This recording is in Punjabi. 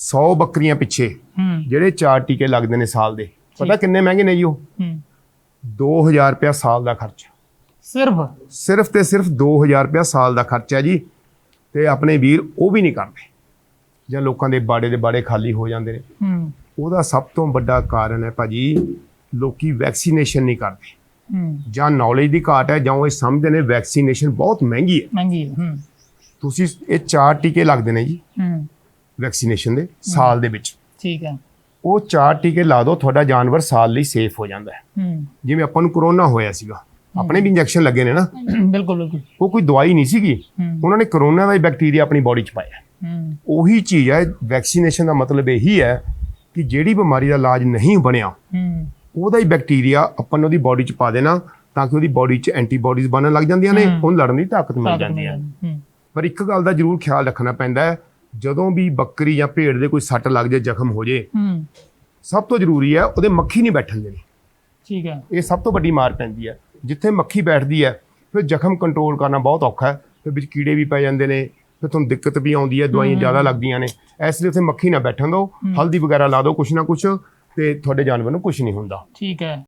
100 ਬੱਕਰੀਆਂ ਪਿੱਛੇ ਜਿਹੜੇ ਚਾਰ ਟੀਕੇ ਲੱਗਦੇ ਨੇ ਸਾਲ ਦੇ। ਪਤਾ ਕਿੰਨੇ ਮਹਿੰਗੇ ਨੇ ਜੀ ਉਹ? ਹੂੰ। 2000 ਰੁਪਇਆ ਸਾਲ ਦਾ ਖਰਚ। ਸਿਰਫ? ਸਿਰਫ ਤੇ ਸਿਰਫ 2000 ਰੁਪਇਆ ਸਾਲ ਦਾ ਖਰਚਾ ਹੈ ਜੀ। ਤੇ ਆਪਣੇ ਵੀਰ ਉਹ ਵੀ ਨਹੀਂ ਕਰਦੇ। ਜਾਂ ਲੋਕਾਂ ਦੇ ਬਾੜੇ ਦੇ ਬਾੜੇ ਖਾਲੀ ਹੋ ਜਾਂਦੇ ਨੇ। ਹੂੰ। ਉਹਦਾ ਸਭ ਤੋਂ ਵੱਡਾ ਕਾਰਨ ਹੈ ਭਾਜੀ ਲੋਕੀ ਵੈਕਸੀਨੇਸ਼ਨ ਨਹੀਂ ਕਰਦੇ। ਹੂੰ। ਜਾਂ ਨੌਲੇਜ ਦੀ ਘਾਟ ਹੈ ਜਾਂ ਉਹ ਸਮਝਦੇ ਨੇ ਵੈਕਸੀਨੇਸ਼ਨ ਬਹੁਤ ਮਹਿੰਗੀ ਹੈ। ਮਹਿੰਗੀ ਹੈ। ਤੁਸੀਂ ਇਹ ਚਾਰ ਟੀਕੇ ਲੱਗਦੇ ਨੇ ਜੀ। ਹੂੰ। ਵੈਕਸੀਨੇਸ਼ਨ ਦੇ ਸਾਲ ਦੇ ਵਿੱਚ। ਠੀਕ ਹੈ। ਉਹ ਚਾਰ ਟੀਕੇ ਲਾ ਦਿਓ ਤੁਹਾਡਾ ਜਾਨਵਰ ਸਾਲ ਲਈ ਸੇਫ ਹੋ ਜਾਂਦਾ ਹੈ। ਜਿਵੇਂ ਆਪਾਂ ਨੂੰ ਕਰੋਨਾ ਹੋਇਆ ਸੀਗਾ। ਆਪਣੇ ਵੀ ਇੰਜੈਕਸ਼ਨ ਲੱਗੇ ਨੇ ਨਾ। ਬਿਲਕੁਲ ਬਿਲਕੁਲ। ਉਹ ਕੋਈ ਦਵਾਈ ਨਹੀਂ ਸੀਗੀ। ਉਹਨਾਂ ਨੇ ਕਰੋਨਾ ਦਾ ਹੀ ਬੈਕਟੀਰੀਆ ਆਪਣੀ ਬਾਡੀ 'ਚ ਪਾਇਆ। ਉਹੀ ਚੀਜ਼ ਹੈ ਵੈਕਸੀਨੇਸ਼ਨ ਦਾ ਮਤਲਬ ਇਹੀ ਹੈ ਕਿ ਜਿਹੜੀ ਬਿਮਾਰੀ ਦਾ ਇਲਾਜ ਨਹੀਂ ਬਣਿਆ ਉਹਦਾ ਹੀ ਬੈਕਟੀਰੀਆ ਆਪਾਂ ਨੂੰ ਉਹਦੀ ਬਾਡੀ 'ਚ ਪਾ ਦੇਣਾ ਤਾਂ ਕਿ ਉਹਦੀ ਬਾਡੀ 'ਚ ਐਂਟੀਬਾਡੀਜ਼ ਬਣਨ ਲੱਗ ਜਾਂਦੀਆਂ ਨੇ ਹੂੰ। ਉਹਨੂੰ ਲੜਨ ਦੀ ਤਾਕਤ ਮਿਲ ਜਾਂਦੀ ਹੂੰ। ਪਰ ਇੱਕ ਗੱਲ ਦਾ ਜ਼ਰੂਰ ਖਿਆਲ ਰੱਖਣਾ ਪੈਂਦਾ ਹੈ ਜਦੋਂ ਵੀ ਬੱਕਰੀ ਜਾਂ ਭੇਡ ਦੇ ਕੋਈ ਸੱਟ ਲੱਗ ਜਾਏ ਜ਼ਖਮ ਹੋ ਜਾਏ ਹੂੰ। ਸਭ ਤੋਂ ਜ਼ਰੂਰੀ ਹੈ ਉਹਦੇ ਮੱਖੀ ਨਹੀਂ ਬੈਠਣ ਦੇਣੀ। ਠੀਕ ਹੈ। ਇਹ ਸਭ ਤੋਂ ਵੱਡੀ ਮਾਰ ਪੈਂਦੀ ਹੈ। ਜਿੱਥੇ ਮੱਖੀ ਬੈਠਦੀ ਹੈ ਫਿਰ ਜ਼ਖਮ ਕੰਟਰੋਲ ਕਰਨਾ ਬਹੁਤ ਔਖਾ ਹੈ। ਫਿਰ ਵਿੱਚ ਕੀੜੇ ਵੀ ਪੈ ਜਾਂਦੇ ਨੇ ਫਿਰ ਤੁਹਾਨੂੰ ਦਿੱਕਤ ਵੀ ਆਉਂਦੀ ਹੈ ਦਵਾਈਆਂ ਜ਼ਿਆਦਾ ਲੱਗਦੀਆਂ ਨੇ। ਇਸ ਲਈ ਉੱਥੇ ਮੱਖੀ ਨਾ ਬੈਠਣ ਦਿਓ। ਹਲਦੀ ਵਗੈਰਾ ਲਾ ਦਿਓ ਕੁਛ ਨਾ ਕੁਛ ਤੇ ਤੁਹਾਡੇ ਜਾਨਵਰ ਨੂੰ ਕੁਛ ਨਹੀਂ ਹੁੰਦਾ। ਠੀਕ ਹੈ।